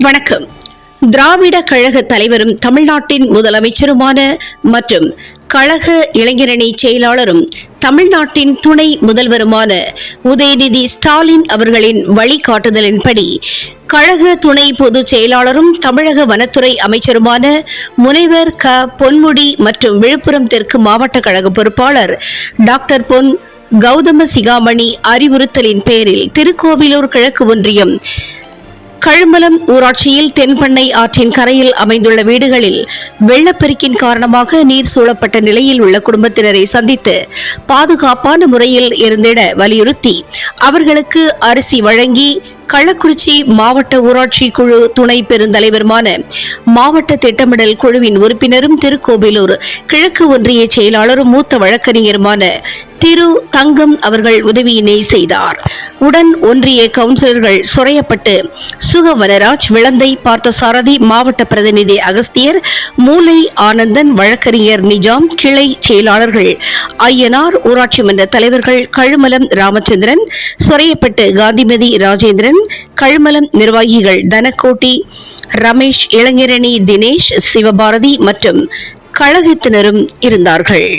வணக்கம். திராவிட கழக தலைவரும் தமிழ்நாட்டின் முதலமைச்சருமான மற்றும் கழக இளைஞரணி செயலாளரும் தமிழ்நாட்டின் துணை முதல்வருமான உதயநிதி ஸ்டாலின் அவர்களின் வழிகாட்டுதலின்படி கழக துணை பொதுச் செயலாளரும் தமிழக வனத்துறை அமைச்சருமான முனைவர் க. பொன்முடி மற்றும் விழுப்புரம் தெற்கு மாவட்ட கழக பொறுப்பாளர் டாக்டர் பொன் கௌதம சிகாமணி அறிவுறுத்தலின் பேரில் திருக்கோவிலூர் கிழக்கு ஒன்றியம் கழுமலம் ஊராட்சியில் தென்பண்ணை ஆற்றின் கரையில் அமைந்துள்ள வீடுகளில் வெள்ளப்பெருக்கின் காரணமாக நீர் சூழப்பட்ட நிலையில் உள்ள குடும்பத்தினரை சந்தித்து பாதுகாப்பான முறையில் இருந்திட வலியுறுத்தி அவர்களுக்கு அரிசி வழங்கி கள்ளக்குறிச்சி மாவட்ட ஊராட்சி குழு துணை பெருந்தலைவருமான மாவட்ட திட்டமிடல் குழுவின் உறுப்பினரும் திருக்கோவிலூர் கிழக்கு ஒன்றிய செயலாளரும் மூத்த வழக்கறிஞருமான திரு தங்கம் அவர்கள் உதவியினை செய்தார். உடன் ஒன்றிய கவுன்சிலர்கள் சொரையப்பட்டு சுகவனராஜ் விளந்தை பார்த்தசாரதி மாவட்ட பிரதிநிதி அகஸ்தியர் மூலை ஆனந்தன் வழக்கறிஞர் நிஜாம் கிளை செயலாளர்கள் ஐயனார் ஊராட்சி மன்ற தலைவர்கள் கழுமலம் ராமச்சந்திரன் சொரையப்பட்டு காந்திமதி ராஜேந்திரன் கழுமலம் நிர்வாகிகள் தனக்கோட்டி ரமேஷ் இளைஞரணி தினேஷ் சிவபாரதி மற்றும் கழகத்தினரும் இருந்தார்கள்.